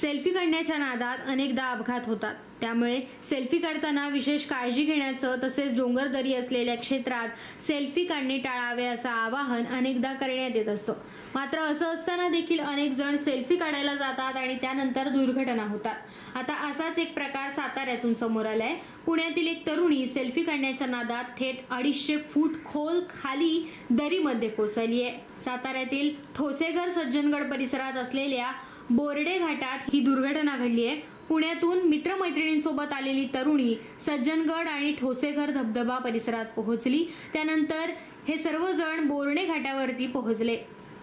Selfie काढण्याच्या नादात अनेकदा अपघात होतात. त्यामुळे सेल्फी काढताना विशेष काळजी घेण्याचं तसेच डोंगरदरी असलेल्या क्षेत्रात सेल्फी काढणे टाळावे असं आवाहन अनेकदा करण्यात येत असतं. मात्र असं असताना देखील अनेक जण सेल्फी काढायला जातात आणि त्यानंतर दुर्घटना होतात. आता असाच एक प्रकार साताऱ्यातून समोर आलाय. पुण्यातील एक तरुणी सेल्फी काढण्याच्या नादात थेट अडीचशे फूट खोल खाली दरीमध्ये कोसळली आहे साताऱ्यातील ठोसेघर सज्जनगड परिसरात असलेल्या बोर्डे घाटात ही दुर्घटना घडली आहे. पुण्यातून मित्रमैत्रिणींसोबत आलेली तरुणी सज्जनगड आणि ठोसेघर धबधबा परिसरात पोहोचली. त्यानंतर हे सर्वजण बोर्णे घाटावरती पोहोचले.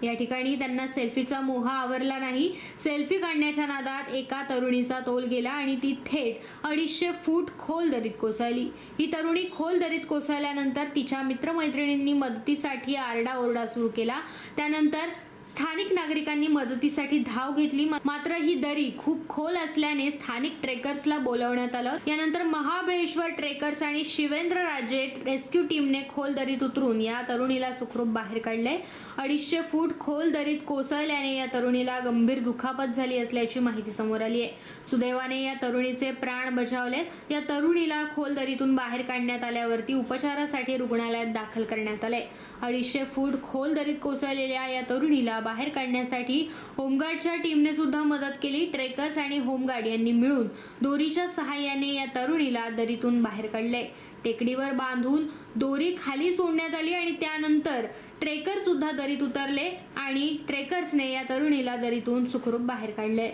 या ठिकाणी त्यांना सेल्फीचा मोहा आवरला नाही. सेल्फी काढण्याच्या नादात एका तरुणीचा तोल गेला आणि ती थेट अडीचशे फूट खोल दरीत कोसळली. ही तरुणी खोल दरीत कोसळल्यानंतर तिच्या मित्रमैत्रिणींनी मदतीसाठी आरडाओरडा सुरू केला. त्यानंतर स्थानिक नागरिकांनी मदतीसाठी धाव घेतली. मात्र ही दरी खूप खोल असल्याने स्थानिक ट्रेकर्सला बोलवण्यात आलं. यानंतर महाबळेश्वर ट्रेकर्स आणि शिवेंद्र राजे रेस्क्यू टीमने खोल दरीत उतरून या तरुणीला सुखरूप बाहेर काढले अडीचशे फूट खोल दरीत कोसळल्याने या तरुणीला गंभीर दुखापत झाली असल्याची माहिती समोर आली आहे. सुदैवाने या तरुणीचे प्राण बचावले या तरुणीला खोल दरीतून बाहेर काढण्यात आल्यावरती उपचारासाठी रुग्णालयात दाखल करण्यात आले अडीचशे फूट खोल दरीत कोसळलेल्या या तरुणीला बाहेर काढण्यासाठी होमगार्डच्या टीमने सुद्धा मदत केली. ट्रेकर्स आणि होमगार्ड यांनी मिळून दोरीच्या सहाय्याने या तरुणीला दरीतून बाहेर काढले. टेकडीवर बांधून दोरी खाली सोडण्यात आली आणि त्यानंतर ट्रेकर सुद्धा दरीत उतरले आणि ट्रेकर्सने या तरुणीला दरीतून सुखरूप बाहेर काढले.